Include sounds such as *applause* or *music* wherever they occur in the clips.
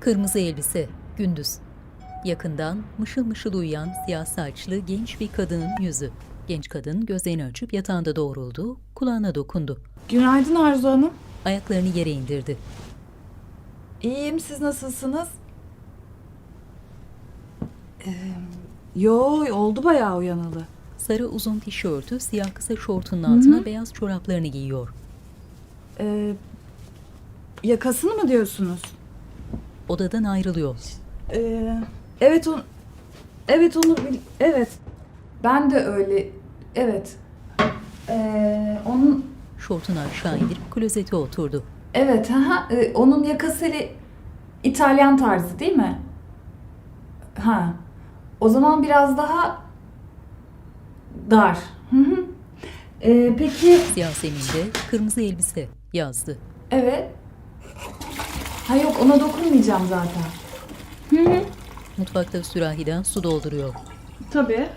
Kırmızı elbise, gündüz. Yakından mışıl mışıl uyuyan siyah saçlı genç bir kadının yüzü. Genç kadın gözlerini açıp yatağında doğruldu, kulağına dokundu. Günaydın Arzu Hanım. Ayaklarını yere indirdi. İyiyim, siz nasılsınız? Ee, yo, oldu bayağı uyanalı. Sarı uzun tişörtü, siyah kısa şortunun altına beyaz çoraplarını giyiyor. Ee, yakasını mı diyorsunuz? Odadan ayrılıyor. Ee, evet on, evet onu bil- evet. Ben de öyle. Evet. Ee, onun Şortunu aşağı indirip klozete oturdu. evet ha onun yakası ile İtalyan tarzı değil mi? Ha. O zaman biraz daha dar. Hı hı. Ee, peki Siyah zeminde kırmızı elbise yazdı. evet. Ha yok ona dokunmayacağım zaten. Mutfakta sürahiden su dolduruyor. Tabii.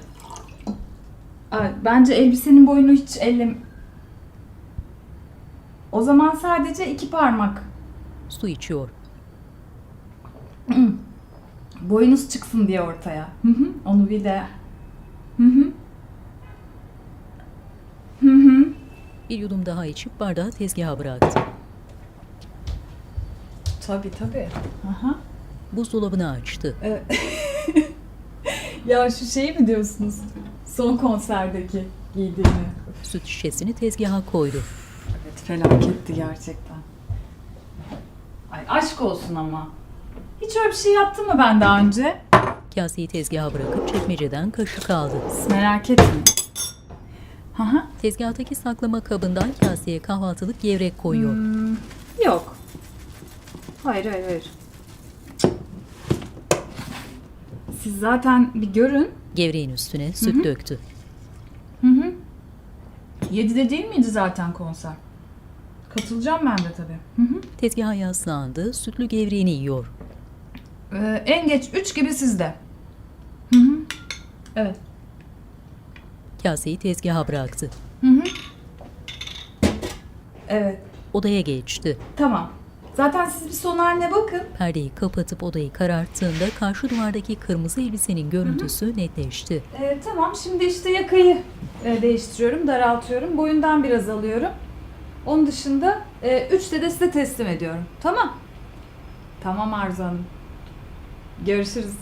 Ay, Bence elbisenin boyunu hiç ellem... O zaman sadece iki parmak. Su içiyor. *clears throat* Boyunuz çıksın diye ortaya. Hı hı. Onu bir de... Hı hı. Hı hı. Bir yudum daha içip bardağı tezgaha bıraktı. Tabii tabii. Aha. Buzdolabını açtı. *laughs* Ya şu şeyi mi diyorsunuz? Son konserdeki giydiğini. Süt şişesini tezgaha koydu. Evet felaketti gerçekten. Ay aşk olsun ama. Hiç öyle bir şey yaptın mı ben daha önce? Kaseyi tezgaha bırakıp çekmeceden kaşık aldı. Merak etme. Hı hı. Tezgahtaki saklama kabından kaseye kahvaltılık gevrek koyuyor. Hmm, yok. Hayır hayır hayır. Siz zaten bir görün. Gevreğin üstüne süt döktü. Hı hı. 7'de değil miydi zaten konser? Katılacağım ben de tabii. Hı hı. Tezgaha yaslandı, sütlü gevreğini yiyor. Ee, en geç 3 gibi sizde. Hı hı. Evet. Kaseyi tezgaha bıraktı. Hı hı. Evet. Odaya geçti. Tamam. Zaten siz bir son haline bakın. Perdeyi kapatıp odayı kararttığında karşı duvardaki kırmızı elbisenin görüntüsü netleşti. Ee, tamam şimdi işte yakayı e, değiştiriyorum, daraltıyorum. Boyundan biraz alıyorum. Onun dışında e, üçte de size teslim ediyorum. Tamam. Tamam Arzu Hanım. Görüşürüz.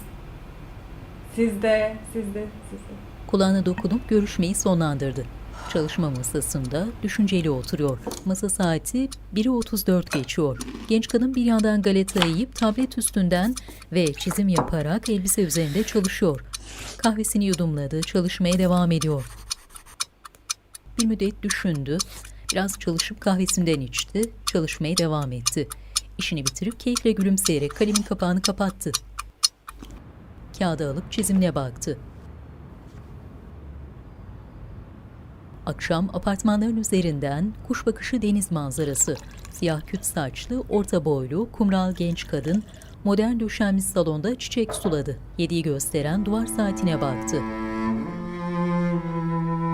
Siz de, siz de, siz de. Kulağına dokunup görüşmeyi sonlandırdı. Çalışma masasında düşünceli oturuyor. Masa saati 1'i 34 geçiyor. Genç kadın bir yandan galeta yiyip tablet üstünden ve çizim yaparak elbise üzerinde çalışıyor. Kahvesini yudumladı, çalışmaya devam ediyor. Bir müddet düşündü. Biraz çalışıp kahvesinden içti, çalışmaya devam etti. İşini bitirip keyifle gülümseyerek kalemin kapağını kapattı. Kağıdı alıp çizimine baktı. Akşam apartmanların üzerinden kuş bakışı deniz manzarası. Siyah küt saçlı, orta boylu, kumral genç kadın modern döşenmiş salonda çiçek suladı. Yediği gösteren duvar saatine baktı.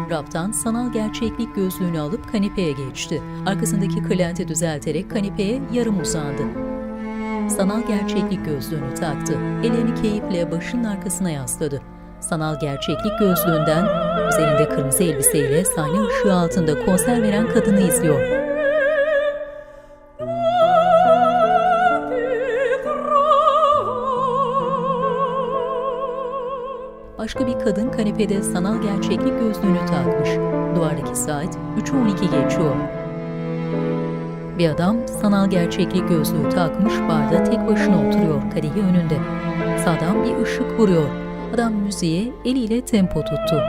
Raftan sanal gerçeklik gözlüğünü alıp kanepeye geçti. Arkasındaki kırlenti düzelterek kanepeye yarım uzandı. Sanal gerçeklik gözlüğünü taktı. Ellerini keyifle başının arkasına yasladı. Sanal gerçeklik gözlüğünden üzerinde kırmızı elbiseyle sahne ışığı altında konser veren kadını izliyor. Başka bir kadın kanepede sanal gerçeklik gözlüğünü takmış. Duvardaki saat 3.12 geçiyor. Bir adam sanal gerçeklik gözlüğü takmış barda tek başına oturuyor kadehi önünde. Sağdan bir ışık vuruyor. Adam müziğe eliyle tempo tuttu.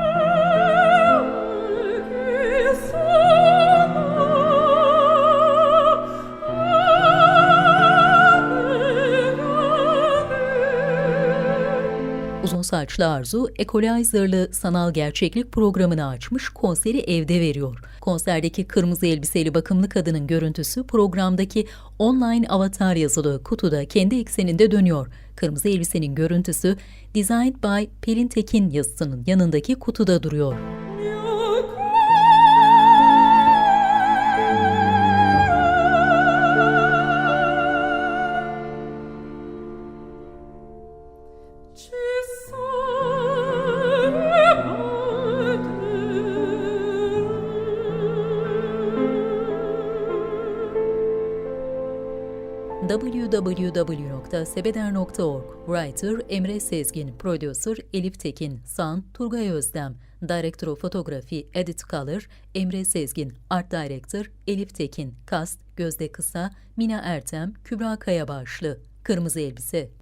Uzun saçlı Arzu, Equalizer'lı sanal gerçeklik programını açmış, konseri evde veriyor. Konserdeki kırmızı elbiseli bakımlı kadının görüntüsü programdaki online avatar yazılı kutuda kendi ekseninde dönüyor. Kırmızı elbisenin görüntüsü Designed by Pelin Tekin yazısının yanındaki kutuda duruyor. www.sebeder.org Writer Emre Sezgin Producer Elif Tekin Sound Turgay Özdem Director of Photography Edit Color Emre Sezgin Art Director Elif Tekin Cast Gözde Kısa Mina Ertem Kübra Kayabaşlı Kırmızı Elbise